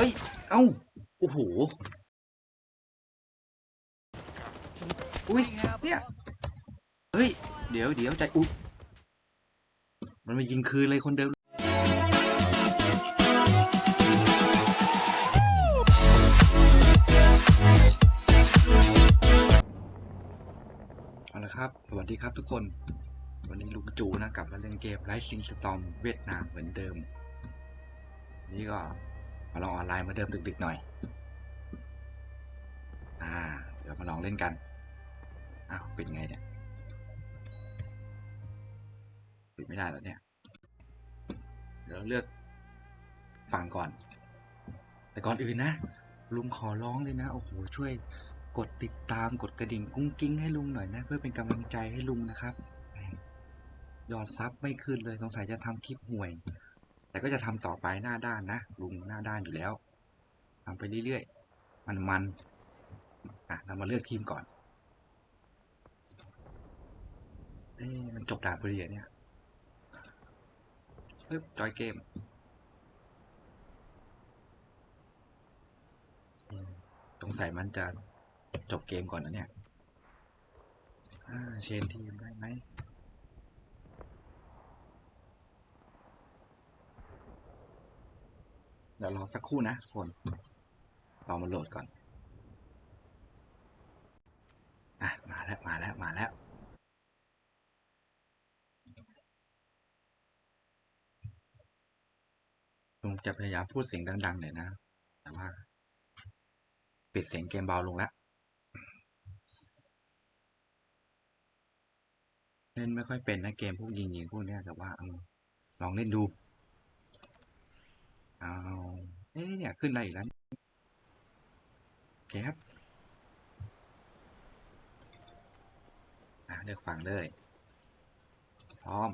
เอ้ย เอ้า โอ้โห อุ้ย เนี่ย เฮ้ย เดี๋ยวเดี๋ยวใจอุ๊ยมันมายิงคืนเลยคนเดิมเอาละครับ สวัสดีครับทุกคน วันนี้ลุงจูนะกลับมาเล่นเกมไ i ซิงสตอมเวียดนามเหมือนเดิม นี่ก็ มาลองออนไลน์เหมาเดิมดึกๆหน่อย อ่า เดี๋ยวมาลองเล่นกัน อ้าว เป็นไงเนี่ย ปิดไม่ได้แล้วเนี่ย เดี๋ยวเราเลือกฟังก่อน แต่ก่อนอื่นนะลุงขอร้องเลยนะ โอ้โห ช่วยกดติดตามกดกระดิ่งกุ้งกิ้งให้ลุงหน่อยนะ เพื่อเป็นกำลังใจให้ลุงนะครับ ยอดซับไม่ขึ้นเลยสงสัยจะทำคลิปห่วย แต่ก็จะทำต่อไปหน้าด้านนะลุงหน้าด้านอยู่แล้วทำไปเรื่อยๆ มันมันๆอะเรามาเลือกทีมก่อนเอ๊มันจบด่านพอดีเนี่ยปึ๊บจอยเกมอืมสงสัยมันจะจบเกมก่อนนะเนี่ยเชนทีมได้ไหม เดี๋ยวรอสักครู่นะคนรอมันโหลดก่อน อะ มาแล้ว มาแล้ว มาแล้วลุงจะพยายามพูดเสียงดังๆหน่อยนะ แต่ว่า ปิดเสียงเกมเบาลงแล้วเล่นไม่ค่อยเป็นนะเกมพวกยิงๆพวกเนี้ยแต่ว่าลองเล่นดู เอาเอ๊ะเนี่ย ขึ้นอะไรอีกแล้วเนี่ยโอเคครับอะเลือกฝั่งเลย พร้อม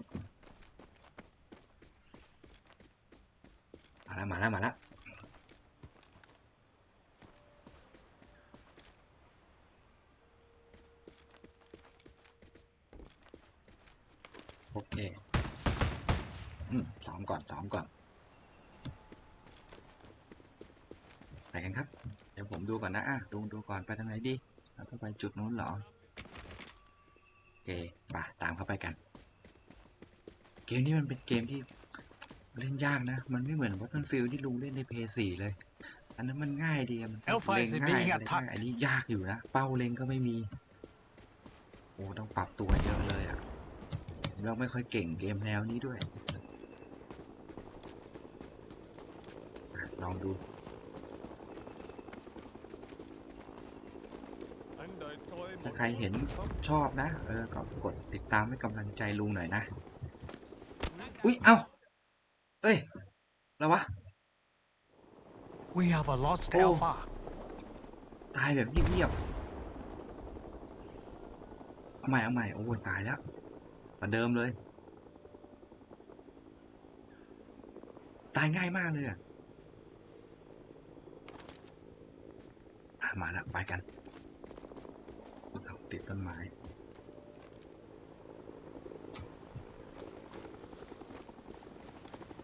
มาแล้วมาแล้วมาแล้วโอเค อืมซ้อมก่อนซ้อมก่อน ไปกันครับ เดี๋ยวผมดูก่อนนะอะดูดูก่อนไปทางไหนดีแล้วก็ไปจุดนู้นเหรอโอเคไปตามเข้าไปกัน เกมนี้มันเป็นเกมที่เล่นยากนะ มันไม่เหมือน Battlefield ที่ลุงเล่นใน PS4 เลย อันนั้นมันง่ายดีอะมัน Alpha เล็ง is ง่าย being อะไรง่าย attacked อันนี้ยากอยู่นะ เป้าเล็งก็ไม่มี โอ้ต้องปรับตัวเยอะเลยอะเราไม่ค่อยเก่งเกมแนวนี้ด้วยอะลองดู ถ้าใครเห็นชอบนะ เออ ก็กดติดตามให้กำลังใจลุงหน่อยนะ อุ๊ย เอ้า เอ้ยแล้ววะ We have a lost Oh. Alpha. ตายแบบเงียบๆ เอาใหม่ เอาใหม่ โอ้ยตายแล้วเหมือนเดิมเลย ตายง่ายมากเลยอะอะมาแล้วไปกันเอา ติดต้นไม้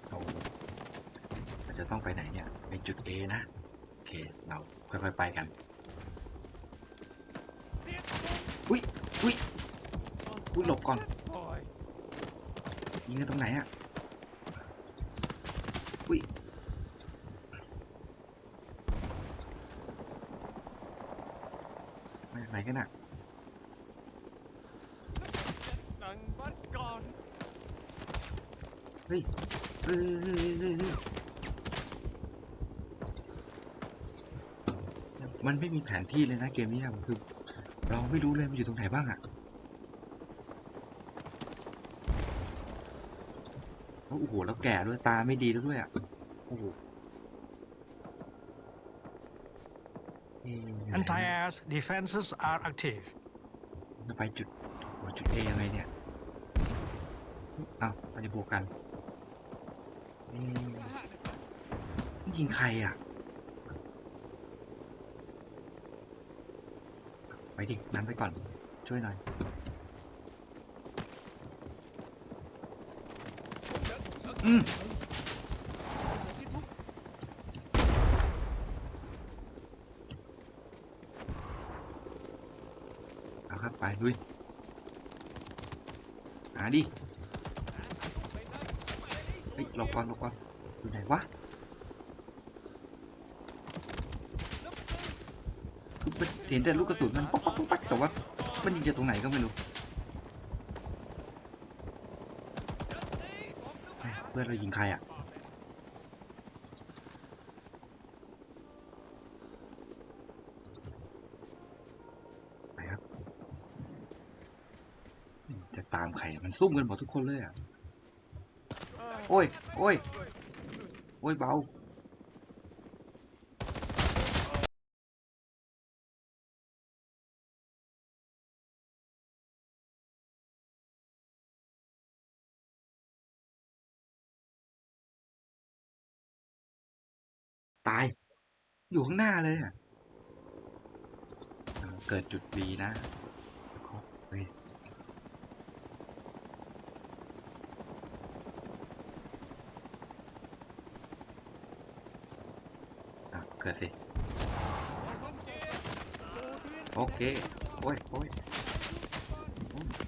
โอ้เราจะต้องไปไหนเนี่ยไปจุด A นะ โอเค เราค่อยๆไปกัน อุ้ยอุ้ยอุ้ยหลบก่อน ยิงกันตรงไหนอะอุ้ยมาจากไหนกันอะ เฮ้ยเฮ้ยเฮ้ยเฮ้ยเฮ้ยมันไม่มีแผนที่เลยนะเกมนี้อะมันคือ เราไม่รู้เลยมันอยู่ตรงไหนบ้างอะโอ้โหแล้วแก่ด้วยตาไม่ดีแล้วด้วยอะโอ้โหเอ๊ะอยู่ไหนนะ Anti-air defenses are active. จะไปจุดโอ้จุด A ยังไงเนี่ยอ้าวไม่ได้บวกกันเอ๊ะนี่ ยิงใครอะ ไปดินั้นไปก่อน ช่วยหน่อยอืมเอาครับ ไปลุยหาดิ ก่อนหลบก่อนอยู่ไหนวะคือเห็นแต่ลูกกระสุนมันป๊อกป๊อกป๊อกป๊อกแต่ว่ามันยิงจากตรงไหนก็ไม่รู้เพื่อนเรายิงใครอะจะตามใครมันซุ่มกันหมดทุกคนเลยอะ โอ้ย โอ้ย โอ้ย เบา ตาย อยู่ข้างหน้าเลยอะ เกิดจุด B นะครบเฮ้ย อะ เกิดสิ โอเค โอ้ยโอ้ย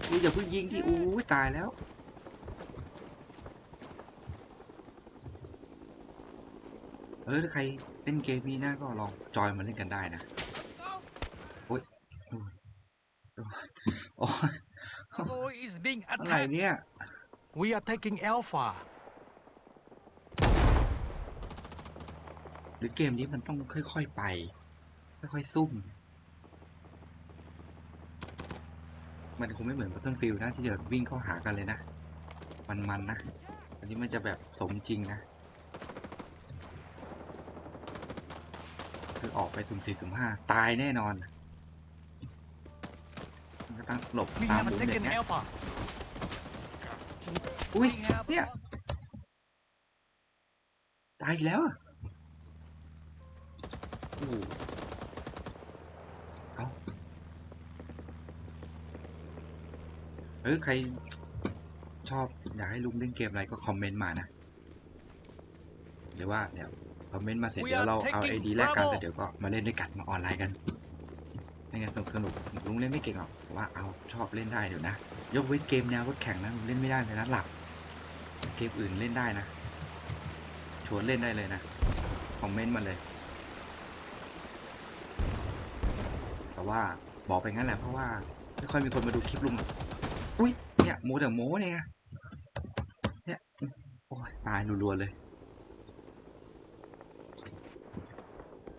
อุ้ยอย่าเพิ่งยิงที่อู้ยตายแล้ว เออถ้าใครเล่นเกมนี้นะก็ลองจอยมาเล่นกันได้นะ โอ้ยโอ้ยโอ้ย Bravo is being อะไร attacked. เนี่ย We are taking Alpha. รือเกมนี้มันต้องค่อย ๆ ไป ค่อย ๆ ซุ่ม มันคงไม่เหมือน Battlefield นะ ที่เดี๋ยววิ่งเข้าหากันเลยนะ มันๆนะ อันนี้มันจะแบบสมจริงนะ คือออกไปสุ่มสี่สุ่มห้าตายแน่นอน มันก็ต้องหลบ We ตาม have มุมเด็ taken เนี้ย Alpha. อุ้ย We have เนี่ย ตายอีกแล้วอะโอ้โหเอาเออใครชอบอยากให้ลุงเล่นเกมอะไรก็คอมเมนต์มานะหรือว่าเดี๋ยวคอมเมนต์มาเสร็จ We เดี๋ยว are เราเอา taking ไอดีแลกกัน Bravo แต่เดี๋ยวก็มาเล่นด้วยกันมาออนไลน์กันไม่งั้นสนุกสนุกลุงเล่นไม่เก่งหรอกแต่ว่าเอาชอบเล่นได้เดี๋ยวนะ ยกเว้นเกมแนวรถแข่งนะลุงเล่นไม่ได้เลยนะหลับ เกมอื่นเล่นได้นะชวนเล่นได้เลยนะ คอมเมนต์มาเลย แต่ว่าบอกไปงั้นแหละเพราะว่าไม่ค่อยมีคนมาดูคลิปลุงหรอกอุ้ยเนี่ยโมแต่โมเนี่ยไงเนี่ยโอ้ยตายรัวๆเลย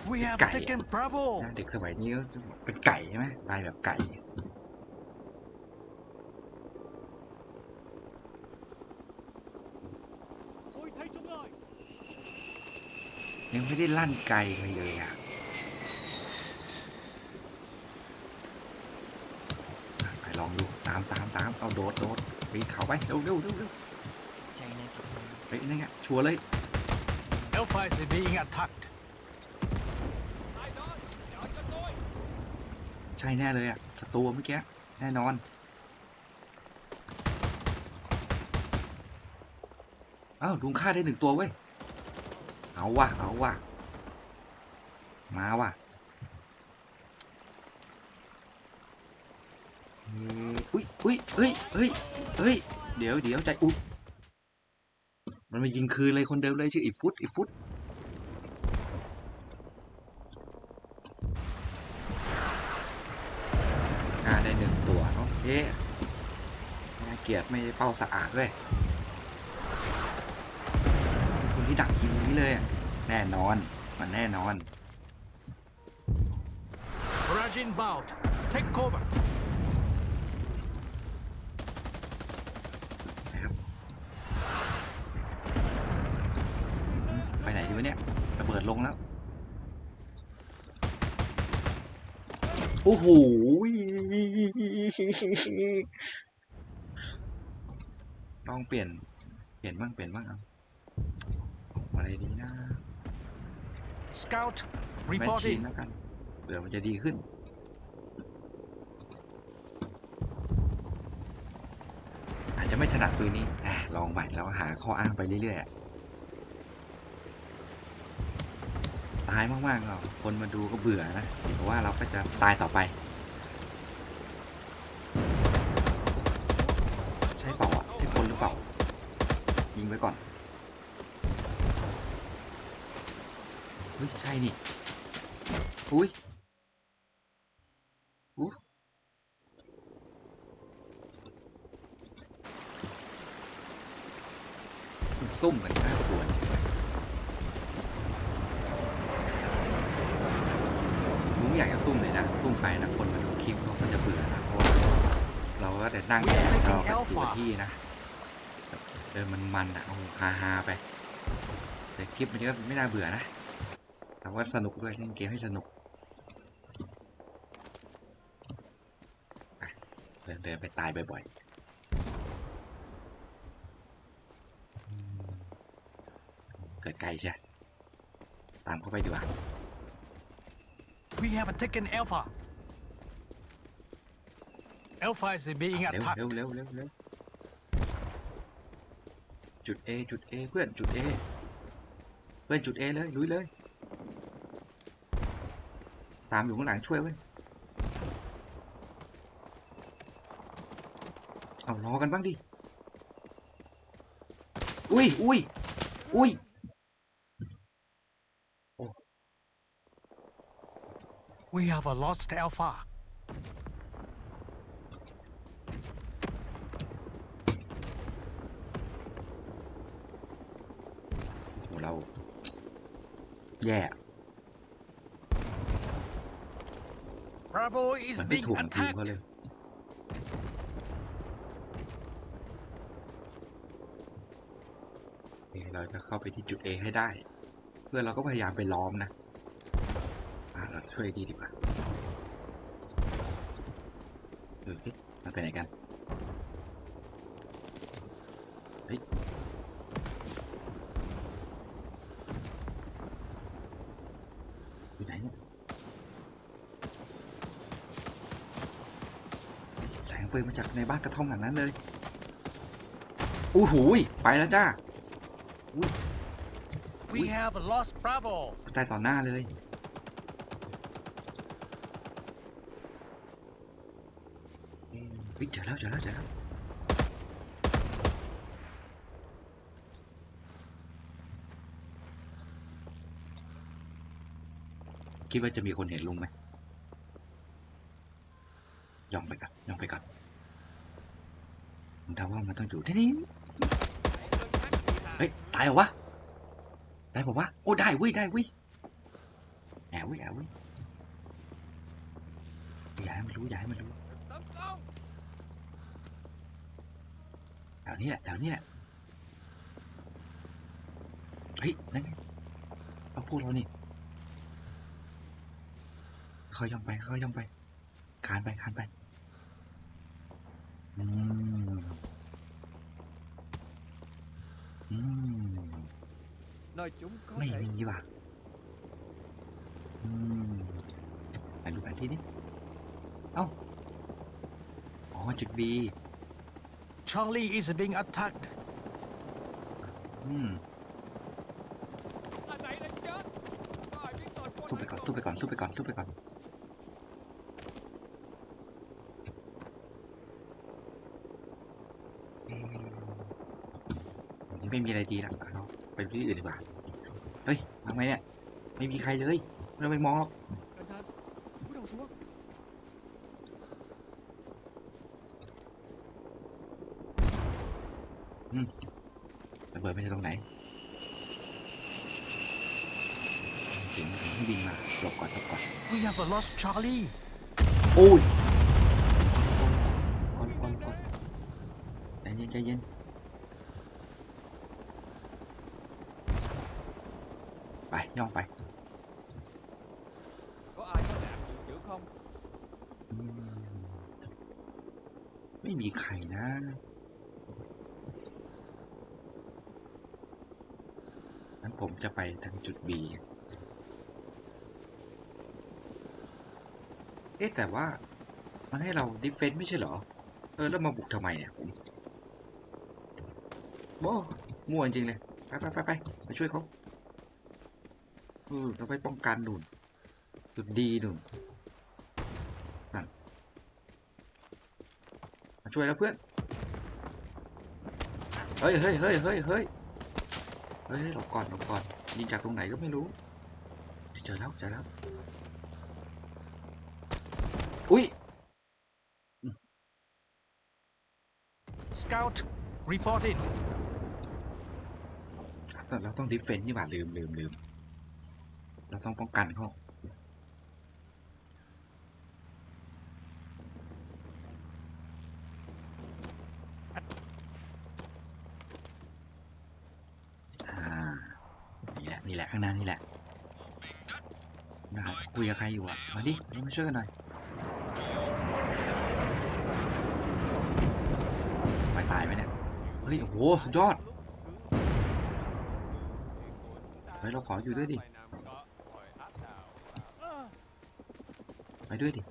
We have Cày à? taken Bravo. นะเด็กสมัยนี้ก็เป็นไก่ใช่ไหมตายแบบไก่ยังไม่ได้ลั่นไกลไปเลยอะอะไป ลองดูตามตามตามเอาโดดโดดปีนเขาไปเร็วเร็วเร็วเร็ว China kịp rồi เฮ้ยนี่ไงชัวร์เลย Alpha is being attacked. ใช่แน่เลยอะศัตรูเมื่อกี้แน่นอนอ้าวลุงฆ่าได้หนึ่งตัวเว้ยเอาว่ะเอาว่ะมาว่ะเฮ้ย อุ้ยอุ้ยเฮ้ยเฮ้ยเฮ้ยเดี๋ยวเดี๋ยวใจอุ๊ยมันมายิงคืนเลยคนเดิมเลยชื่ออีฟุตอีฟุตอ่าได้หนึ่งตัวโอเคน่าเกียดไม่ได้เป้าสะอาดด้วยคนที่ดักยิงนี้เลยแน่นอนมันแน่นอน Rajin Bout. Take cover. นะครับ ไปไหนดีวะ เนี่ยระเบิดลงแล้วโอ้โหลองเปลี่ยน เปลี่ยนบ้างเปลี่ยนบ้างเอาอะไรดีนะ Scout แมชชีน reporting. แล้วกันเผื่อมันจะดีขึ้น อาจจะไม่ถนัดปืนนี้อะลองใหม่แล้วหาข้ออ้างไปเรื่อยๆอะ ท้ายมากๆหรอกคนมาดูก็เบื่อนะเพราะว่าเราก็จะตายต่อไป ใช่เปล่าอะใช่คนหรือเปล่า ยิงไปก่อนเฮ้ยใช่นี่อุ้ยอู้ซุ่มเหมือนกัน ไปนะคนมาดูคลิปเขาก็จะเบื่อนะเพราะว่าเราก็แต่นั่งแอบเราแบบอยู่ที่นะเดินมันๆอะเอาฮาฮาไป แต่คลิปมันก็ไม่น่าเบื่อนะเราก็สนุกด้วยเล่นเกมให้สนุกเดินเดินไปตายบ่อยๆเกิดไกลใช่ ตามเข้าไปดีกว่า We have taken Alpha. Alpha is being เร็ว attacked. เร็วเร็วเร็วเร็วจุด A จุด A เพื่อนจุด A เพื่อนจุด A เลยลุยเลย ตามอยู่ข้างหลังช่วยเว้ยเอารอกันบ้างดิ อุ้ยอุ้ยอุ้ย We have a lost Alpha. โหเรา แย่ Bravo is มันไม่ being ถูกกับทีม attacked. เขาเลย โอเคเราจะเข้าไปที่จุด A ให้ได้ เพื่อนเราก็พยายามไปล้อมนะ อ่าเราช่วยดีดีกว่า ดูสิมันไปไหนกัน เฮ้ย อยู่ไหนเนี่ยแสง ปืนมาจากในบ้านกระท่อมหลังนั้นเลยอู้หูยไปแล้วจ้า We have lost Bravo. ตายต่อหน้าเลยเอ๊ะเฮ้ยเจอแล้วเจอแล้วเจอแล้วคิดว่าจะมีคนเห็นลุงไหมย่องไปก่อนย่องไปก่อนผมเด ยู่ที่นี่เฮ้ย ตายเหรอวะ ได้บอกว่าโอ้ ได้เว้ย ได้เว้ยแอบเว้ยแอบเว้ยอย่าให้มันรู้อย่าให้มันรู้แถวนี้แหละแถวนี้แหละ เฮ้ย นั่นไงเอาพวกเรานี่เขาย่องไปเขาย่องไป คานไปคานไป อืม อืม nơi chúng có ไม่ thể มีว่ะอืมไปดูแผนที่นี่เอ้าอ๋อจุด B Charlie is being attacked. อืม anh này đã chết có ai biết tên của สู้ anh ไป ấy ก่อน không? สู้ไปก่อนสู้ไปก่อนสู้ไปก่อนเอ๊ะวันนี้ไม่มีอะไรดีละเราไปที่อื่นดีกว่า เฮ้ยมาไงเนี่ย ไม่มีใครเลยเราไปมองหรอก anh thanh cúi đầu xuống ระเบิดไม่ใช่ตรงไหนเสียงเสียงที่บินมาหลบก่อนหลบก่อน We have a lost Charlie. โอ้ยก่อนก่อนก่อนใจเย็นใจเย็น ไป ย่องไป có ai có đạn dự trữ không อืมไม่มีใครนะ งั้นผมจะไปทางจุด B เอ๊ะแต่ว่ามันให้เราดิเฟนต์ไม่ใช่เหรอ เออ แล้วมาบุกทำไมเนี่ยผมโบ้มั่วจริงเลย ไปไปไปไปไปช่วยเขาเออเราไปป้องกันหนุนจุดดีหนุนนั่นมาช่วยแล้วเพื่อน เฮ้ยเฮ้ยเฮ้ยเฮ้ยเฮ้ยเฮ้ยหลบก่อนหลบก่อน ยิงจากตรงไหนก็ไม่รู้ เจอแล้วเจอแล้ว อุ้ย Scout, report in. แต่เราต้องดิฟเฟนต์นี่หว่าลืมลืมลืม เราต้องป้องกันเขาอ่านี่แหละ นี่แหละ ข้างหน้านี่แหละนะคุยกับใครอยู่อะ มาดิมาช่วยกันหน่อยไม่ตายไหมเนี่ย เฮ้ย โอ้โห สุดยอด เฮ้ย เราขออยู่ด้วยดิ ไปด้วยดิ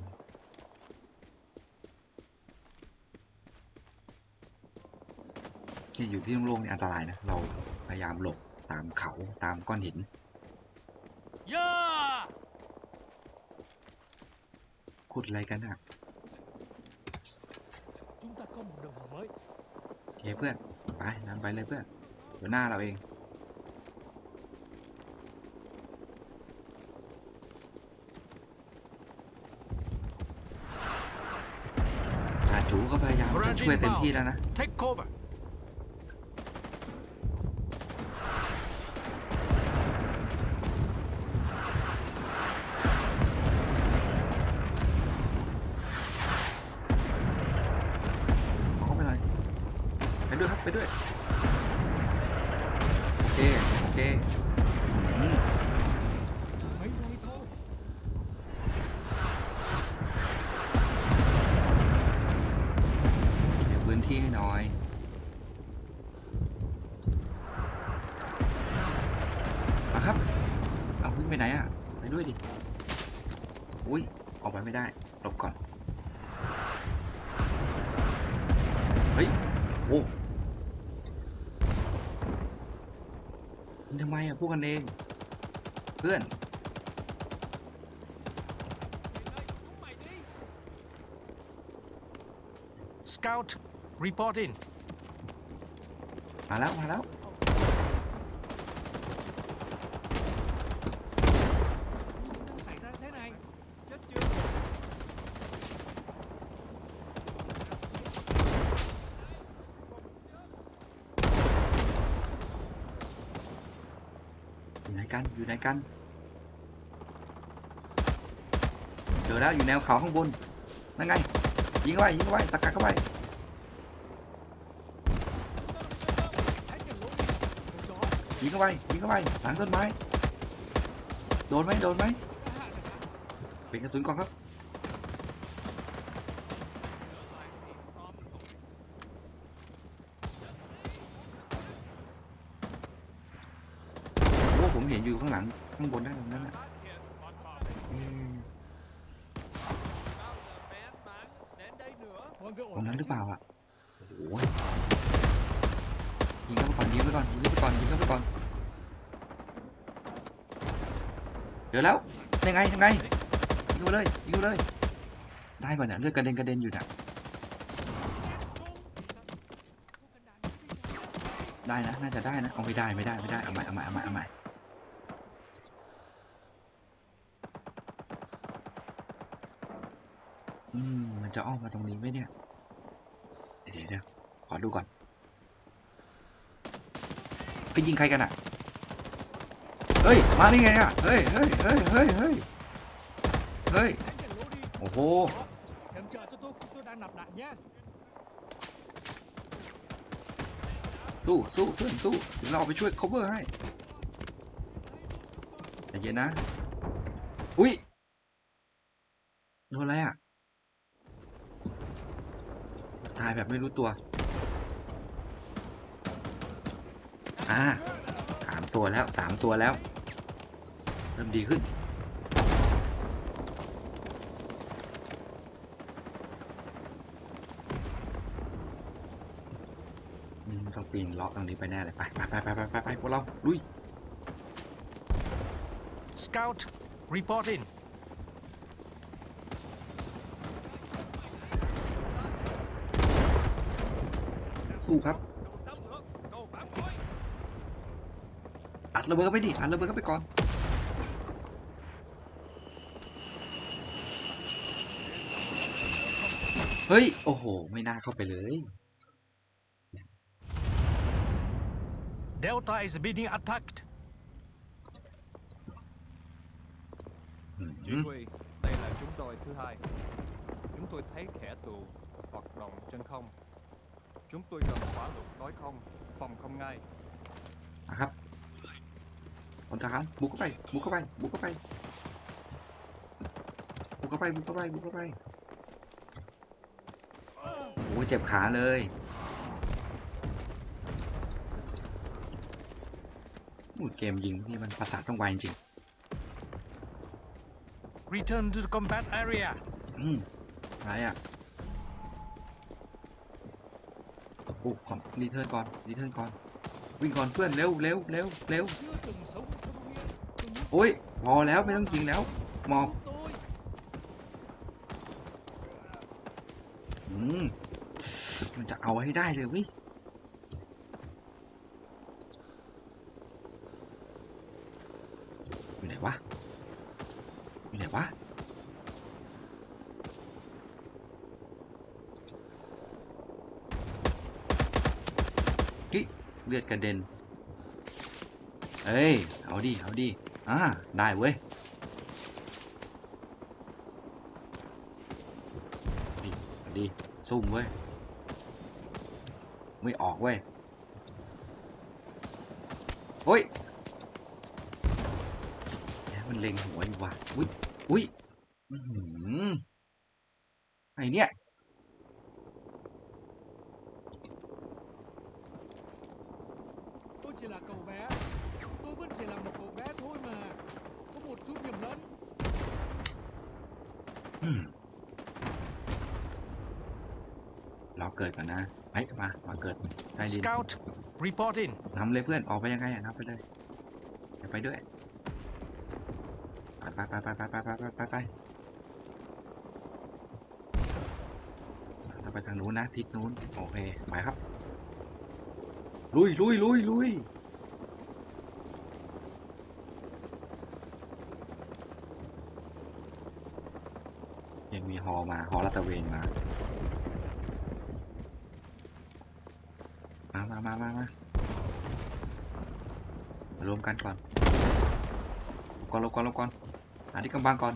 เนี่ยอยู่ที่โล่งๆเนี่ยอันตรายนะ เราพยายามหลบตามเขาตามก้อนหิน Yeah! ขุดอะไรกันอะ Chúng ta có một đồng hồ mới. โอเคเพื่อน ไปนำไปเลยเพื่อนเดี๋ยวหน้าเราเอง อาจู ก็พยายามจะช่วยเต็มที่แล้วนะ Take cover. ขอเข้าไปหน่อยไปด้วยครับ ไปด้วย โอเค โอเคอืม Mấy giây thôi. เก็บพื้นที่ให้หน่อย มาครับ เอาวิ่งไปไหนอะ ไปด้วยดิ อุ้ย ออกไปไม่ได้ หลบก่อน เฮ้ย โอ้มันทำไมอะ พว กกันเอง เพื่อน Hiện nay, chúng mày đi. Scout, report in. มาแล้ว มาแล้ว Xảy ra thế này. Chết chưa? อยู่ไหน กันอยู่ไหนกันเจอแล้วอยู่แนวเขาข้างบนนั่นไงยิงเข้าไปยิงเข้าไปสกัดเข้าไปยิงเข้าไปยิงเข้าไปหลังต้นไม้โดนไหมโดนไหมเป็นกระสุนก่อนครับ โอ้ผมเห็นอยู่ข้างหลัง ข้างบนด้านตรงนั้นน่ะเอ๊ะ Mọi người ตรง ổn นั้น cả หรือ chứ? เปล่าอะ โอ้โหยิงเข้าไปก่อน ยิงเข้าไปก่อน ยิงเข้าไปก่อน ยิงเข้าไปก่อน เดี๋ยวแล้วยังไงยังไงยิงเข้าเลยยิงเข้าเลย ได้ป่ะเนี่ยเลือดกระเด็นกระเด็นอยู่น่ะได้นะน่าจะได้นะเอาไม่ได้ไม่ได้ไม่ได้เอาใหม่เอาใหม่เอาใหม่เอาใหม่อืมมันจะอ้อมมาตรงนี้ไหมเนี่ยเดี๋ยวเดี๋ยวเดี๋ยวขอดูก่อนไปยิงใครกันอะ เฮ้ย มาได้ไงอะ เฮ้ยเฮ้ยเฮ้ยเฮ้ยเฮ้ยเฮ้ย โอ้โห Em chờ cho tôi, tôi đang nạp đạn nhé. สู้สู้เพื่อนสู้เดี๋ยวเราไปช่วย cover ให้ใจเย็นนะ อุ้ยโดนอะไรอะ ตายแบบไม่รู้ตัว อ่าสามตัวแล้วสามตัวแล้ว ริ่มดีขึ้นอืมต้องปีนเลาะตรงนี้ไปแน่เลยไปไปไปไปไปไปไปพวกเรา ลุย Scout, report in. สู้ครับ Đồ sắp nữa. Đồ bám thôi. อัดระเบิดเข้าไปดิ อัดระเบิดเข้าไปก่อน เฮ้ย โอ้โห ไม่น่าเข้าไปเลย Delta is being attacked. อืม Chỉ huy, đây là chúng tôi thứ hai. Chúng tôi thấy kẻ tù hoạt động trên không. Chúng tôi cần hỏa lực đối không, phòng không ngay. นะครับพลทหารบุกเข้าไป บุกเข้าไป บุกเข้าไป บุกเข้าไป บุกเข้าไป บุกเข้าไปโอ้ย เจ็บขาเลยอู้เกมยิงนี่มันภาษาทต้องไวจริง Return to the combat area. ๆอืมอะไรอะโอ้ขอรีเทิร์นก่อนรีเทิร์นก่อน วิ่งก่อนเพื่อนเร็วเร็วร็วเร็ว Chưa từng sống trong nguyên, từng muốn โอ้ยพอแล้วไม่ต้องยิงแล้วหมอบ tôi. อืมมันจะ เอาให้ได้เลยเวิอยู่ไหนวะอยู่ไหนวะเฮ้ยเลือดกระเด็นเอ้ย เอาดิ เอาดิ อ่า ได้เว้ยดีซุ่มเว้ย ไม่ออกเว้ยเฮ้ยแหมมันเล็งหัวอยู่ว่ะอุ้ยอื้อหือไอเนี่ย Tôi chỉ là cậu bé. Tôi vẫn chỉ là một cậu bé thôi mà. Có một chút nhầm lẫn. อืมรอเกิดก่อนนะไปมา มาเกิดใต้ดิน Scout, report in. นำเลยเพื่อนออกไปยังไงอะนำไปเลยอย่าไปด้วยไปไปไปไปไปไปไปไปไปเราไปทางนู้นนะทิศนู้นโอเคไปครับ ลุยลุยลุยลุยยังมีฮอมาฮอลาตเวนมาามามามามารวมกันก่อนก่อนลงก่อนลงก่อนหาที่กำบังก่อน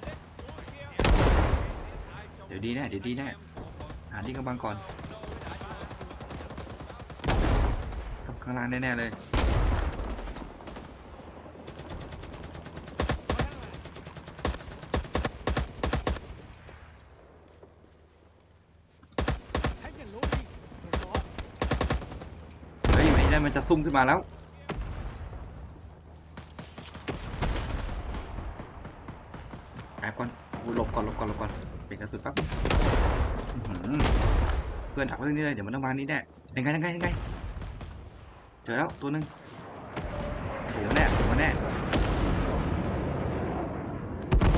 เดี๋ยวดีแน่เดี๋ยวดีแน่หาที่กำบังก่อนต้องข้างล่างแน่ๆเลย้มันจะซุ่มขึ้นมาแล้ว แอบก่อนหลบก่อนหลบก่อนหลบก่อนเป็นกระสุนปั๊บเพื่อนดักไว้ตรงนี้เลยเดี๋ยวมันต้องมานี่แน่ยังไงยังไงยังไงเจอแล้วตัวหนึ่งโอ้โหแน่โอ้โหแน่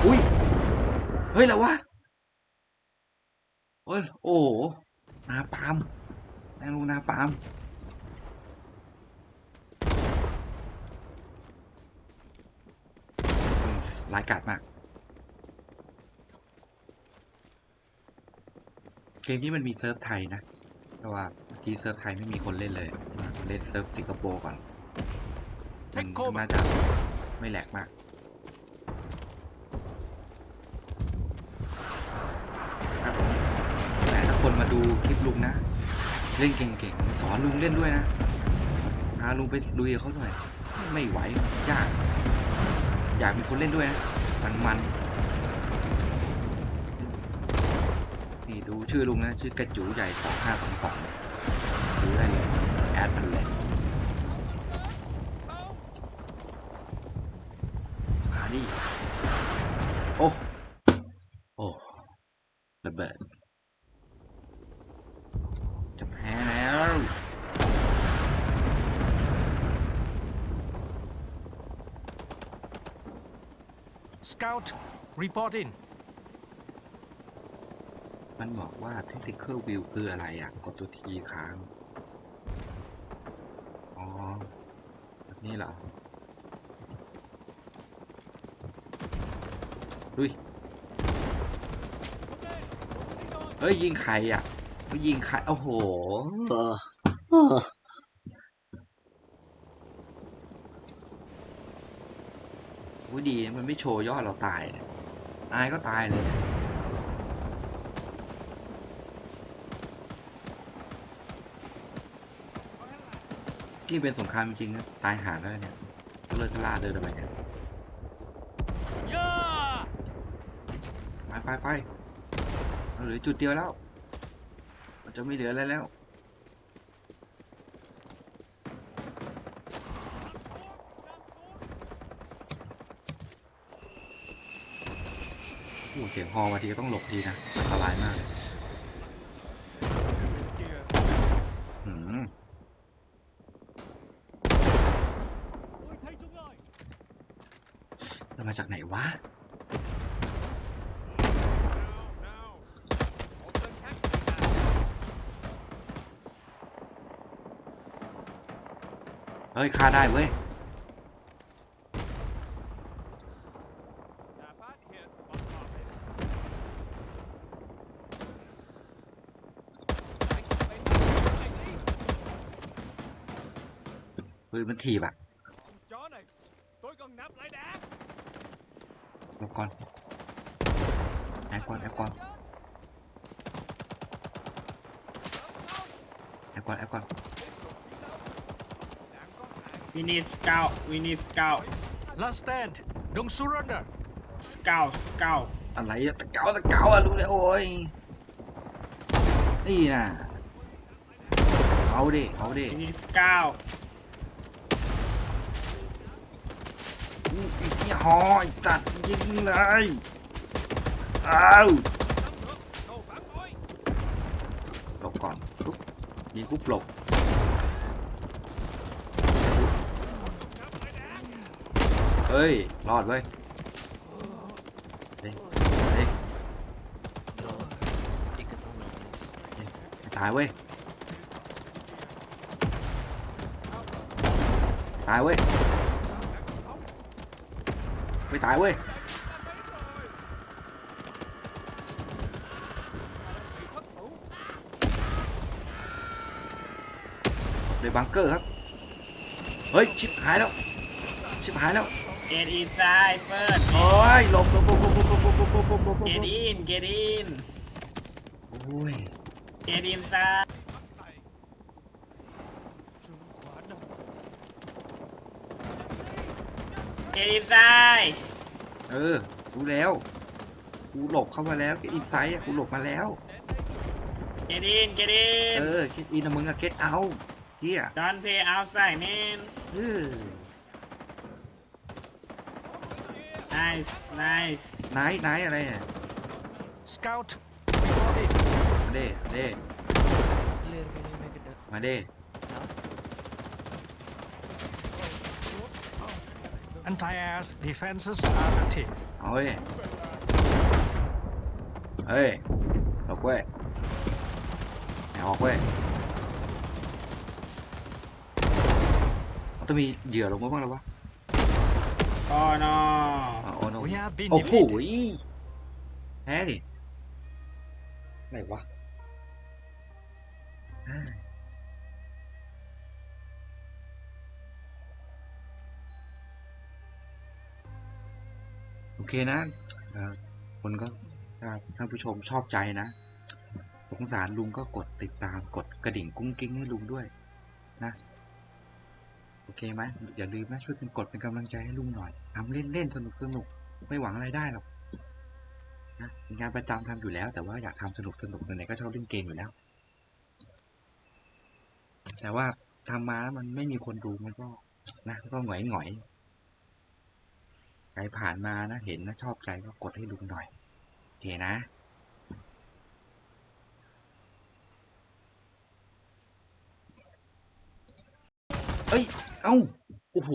อุ้ยเฮ้ยแล้ววะเฮ้ยโอ้โหนาปามแมงลูกนาปาม อืม ร้ายกาจมาก เกมนี้มันมีเซิร์ฟไทยนะ แต่ว่าเมื่อกี้เซิร์ฟไทยไม่มีคนเล่นเลยอะเล่นเซิร์ฟสิงคโปร์ก่อนมัน Take cover. น่าจะไม่แหลกมากครับผมแต่ถ้าคนมาดูคลิปลุงนะ เล่นเก่งๆ สอนลุงเล่นด้วยนะพาลุงไปดูกับเขาหน่อย ไม่ไหวยาก อยากมีคนเล่นด้วยนะ มันมันนี่ดูชื่อลุงนะ ชื่อกระจูใหญ่สองห้าสองสองดูได้เลย Report in มันบอกว่า Tactical View คืออะไรอะ กดตัวทีค้าง อ๋อนี่เหรอดุยเฮ้ย ยิงใครอะก็ยิงใคร โอ้โหดี มันไม่โชว์ยอดเราตาย ตายก็ตายเลยเนี่ยนี่เป็นสงครามจริงๆนะตายหาแล้วเนี่ยเลิกล่าเดินทำไมเนี่ยไปไปไปเราเหลือจุดเดียวแล้ว มันจะไม่เหลืออะไรแล้ว โอ้โห เสียงฮอมาทีก็ต้องหลบทีนะอันตรายมากหืมมันมาจากไหนวะเฮ้ยฆ่าได้เว้ย มันถีบอะ Chó này, tôi cần nạp lại đạn. หลบก่อนแอบก่อนแอบก่อนแอบก่อนแอบก่อน We need scout. We need scout. Last stand. Don't surrender. Scout. Scout. อะไรอะตะเกาตะเกาอะรู้เลยโอ้ยนี่น่ะเอาดิเอาดิ We need scout. อู้ไอ้ที่หอไอ้ตัดยิงเลยอ้าวหลบก่อนปุ๊บยิงปุ๊บหลบเฮ้ย รอดเว้ยเฮ้ยเฮ้ย Bro, ikut tolong guys. ไม่ตายเว้ย ตายเว้ย ไม่ตายเว้ยในบังเกอร์ครับ เฮ้ย ชิบหายแล้ว ชิบหายแล้ว Get inside first. โอ้ยหลบหลบหลบหลบหลบหลบหลบหลบหลบหลบหลบ Get in. Get in. โอ้ย Get inside. Get inside. เออรู้แล้ว กูหลบเข้ามาแล้วอินไซด์กูหลบมาแล้ว Get in. Get เอ in. อเก็ตอินนะมึงอะเก็ตเอาเฮีย Don't play outside, man. เออ Nice. Nice. ไนท์ไนท์อะไรเนี่ย Scout reporting. มาเด้เด้ Clear can you make it up มาเด้ Anti-air defenses are active. Oye. Ê. Nó quệ. Nó quệ. 어떻게 이제로 뭐 말아 봐. Oh no. Oh no. Ô phủi. Hé đi. Này quá. À. เคนะคนก็ถ้าท่านผู้ชมชอบใจนะ สงสารลุงก็กดติดตามกดกระดิ่งกุ้งกิ้งให้ลุงด้วยนะโอเคไหมอย่าลืมนะช่วยกันกดเป็นกำลังใจให้ลุงหน่อยทำเล่นๆสนุกสนุกไม่หวังอะไรได้หรอกนะงานประจำทำอยู่แล้ว แต่ว่าอยากทำสนุกสนุกไหนๆก็ชอบเล่นเกมอยู่แล้ว แต่ว่าทำมาแล้วมันไม่มีคนดูมันก็นะก็หงอยหงอยๆ รผ่านมานะเห็นนะชอบใจก็กดให้ลุงหน่อย โอเคนะเอ้ย เอ้า โอ้โห